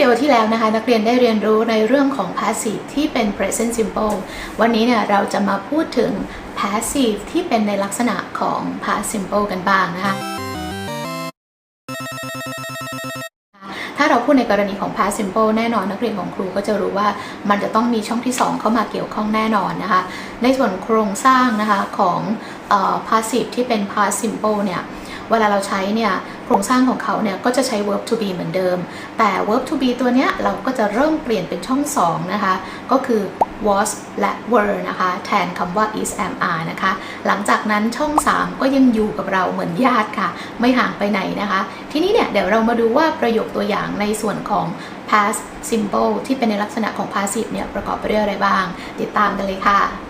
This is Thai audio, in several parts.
ดีโอที่แล้วนะคะ นักเรียนได้เรียนรู้ในเรื่องของ passive ที่เป็น present simple วันนี้เนี่ยเราจะมาพูดถึง passive ที่เป็นในลักษณะของ past simple กันบ้างนะคะ ถ้าเราพูดในกรณีของ past simple แน่นอนนักเรียนของครูก็จะรู้ว่ามันจะต้องมีช่องที่ 2 เข้ามาเกี่ยวข้องแน่นอนนะคะ ในส่วนโครงสร้างนะคะของ passive ที่เป็น past simple เนี่ย เวลาเราใช้เนี่ยโครงสร้างของเขาเนี่ยก็จะใช้ verb to be เหมือนเดิม แต่ verb to be ตัวเนี้ยเราก็จะเริ่มเปลี่ยนเป็นช่อง 2 นะคะ ก็คือ was และ were นะคะ แทนคำว่า is am are นะคะ หลังจากนั้นช่อง 3 ก็ยังอยู่กับเราเหมือนญาติค่ะ ไม่ห่างไปไหนนะคะ ทีนี้เนี่ยเดี๋ยวเรามาดูว่าประโยคตัวอย่างในส่วนของ past simple ที่เป็นในลักษณะของ passive เนี่ยประกอบไปด้วยอะไรบ้าง ติดตามกันเลยค่ะ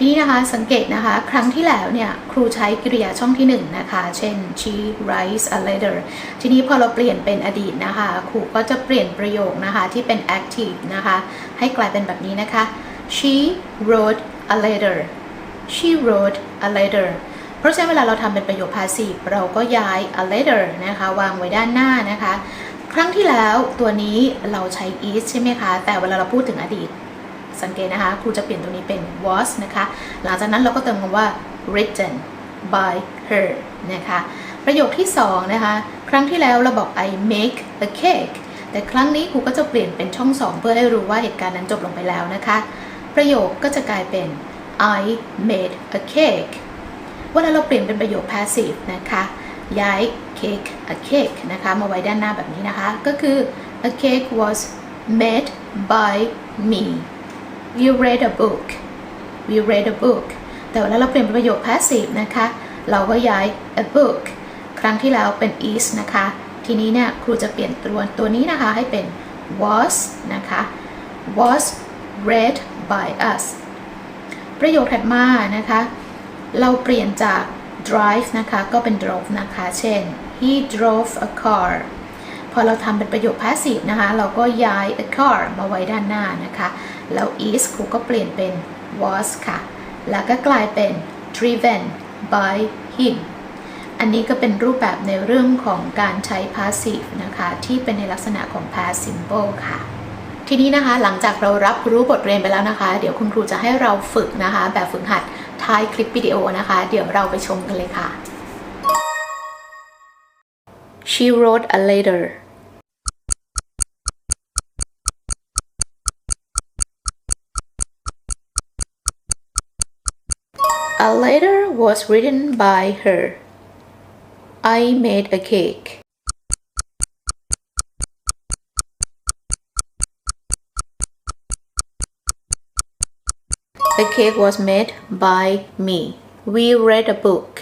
ทีนี้นะคะสังเกตนะคะครั้งที่แล้วเนี่ยครูใช้กริยาช่องที่1นะคะ เช่น she writes a letter ทีนี้พอเราเปลี่ยนเป็นอดีตนะคะ ครูก็จะเปลี่ยนประโยคนะคะที่เป็น active นะคะ ให้กลายเป็นแบบนี้นะคะ she wrote a letter she wrote a letter เพราะฉะนั้นเวลาเราทำเป็นประโยค passive เราก็ย้าย a letter นะคะ วางไว้ด้านหน้านะคะ ครั้งที่แล้วตัวนี้เราใช้ is ใช่ไหมคะ แต่เวลาเราพูดถึงอดีต สังเกตนะคะ ครูจะเปลี่ยนตรงนี้เป็น was นะคะ หลังจากนั้นเราก็เติมคำว่า written by her นะคะ ประโยคที่2นะคะ ครั้งที่แล้วเราบอก I make a cake แต่ครั้งนี้ครูก็จะเปลี่ยนเป็นช่อง2เพื่อให้รู้ว่าเหตุการณ์นั้นจบลงไปแล้วนะคะ ประโยคก็จะกลายเป็น I made a cake เวลาเราเปลี่ยนเป็นประโยค passive นะคะ ย้าย cake a cake นะคะ มาไว้ด้านหน้าแบบนี้นะคะ ก็คือ a cake was made by me we read a book we read a book แต่เวลาเราเปลี่ยนเป็นประโยค passive นะคะ เราก็ย้าย a book ครั้งที่แล้วเป็น is นะคะ ทีนี้เนี่ยครูจะเปลี่ยนตัวตัวนี้นะคะให้เป็น was นะคะ was read by us ประโยคถัดมานะคะ เราเปลี่ยนจาก drive นะคะ ก็เป็น drove นะคะ เช่น he drove a car พอเราทำเป็นประโยค passive นะคะ เราก็ย้าย a car มาไว้ด้านหน้านะคะ แล้ว is ครูก็เปลี่ยนเป็น was ค่ะ แล้วก็กลายเป็น driven by him อันนี้ก็เป็นรูปแบบในเรื่องของการใช้ passive นะคะ ที่เป็นในลักษณะของ past simple ค่ะ ทีนี้นะคะหลังจากเรารับรู้บทเรียนไปแล้วนะคะ เดี๋ยวคุณครูจะให้เราฝึกนะคะ แบบฝึกหัดท้ายคลิปวิดีโอนะคะ เดี๋ยวเราไปชมกันเลยค่ะ She wrote a letter A letter was written by her. I made a cake. The cake was made by me. We read a book.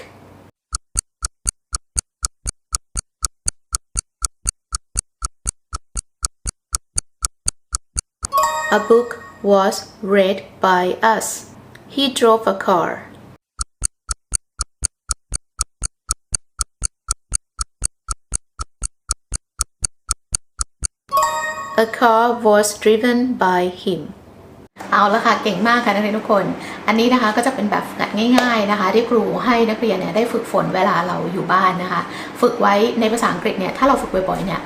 A book was read by us. He drove a car. A car was driven by him. เอาละค่ะเก่งมากค่ะนักเรียนทุกคน อันนี้นะคะก็จะเป็นแบบฝึกหัดง่ายๆนะคะ ที่ครูให้นักเรียนเนี่ยได้ฝึกฝนเวลาเราอยู่บ้านนะคะ ฝึกไว้ในภาษาอังกฤษเนี่ยถ้าเราฝึกบ่อยๆเนี่ย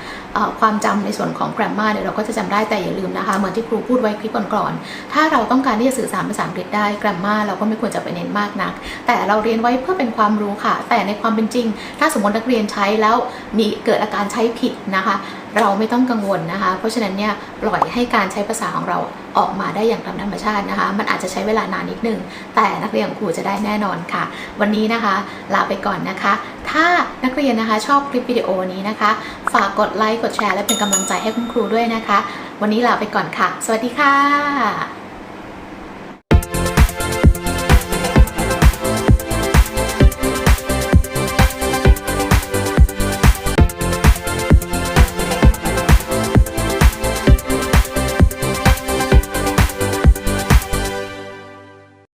ความจำในส่วนของ grammar เนี่ยเราก็จะจำได้แต่อย่าลืมนะคะเหมือนที่ครูพูดไว้คลิปก่อนๆถ้าเราต้องการที่จะสื่อสารภาษาอังกฤษได้ grammar เราก็ไม่ควรจะไปเน้นมากนัก แต่เราเรียนไว้เพื่อเป็นความรู้ค่ะ แต่ในความเป็นจริง ถ้าสมมตินักเรียนใช้แล้วมีเกิดอาการใช้ผิดนะคะเราไม่ต้องกังวลนะคะ เพราะฉะนั้นเนี่ยปล่อยให้การใช้ภาษาของเราออกมาได้อย่างตามธรรมชาตินะคะ มันอาจจะใช้เวลานานนิดนึง แต่นักเรียนของครูจะได้แน่นอนค่ะ วันนี้นะคะลาไปก่อนนะคะ ถ้านักเรียนนะคะชอบคลิปวิดีโอนี้นะคะ ฝากกดไลค์กดแชร์และเป็นกำลังใจให้คุณครูด้วยนะคะ วันนี้ลาไปก่อนค่ะ สวัสดีค่ะ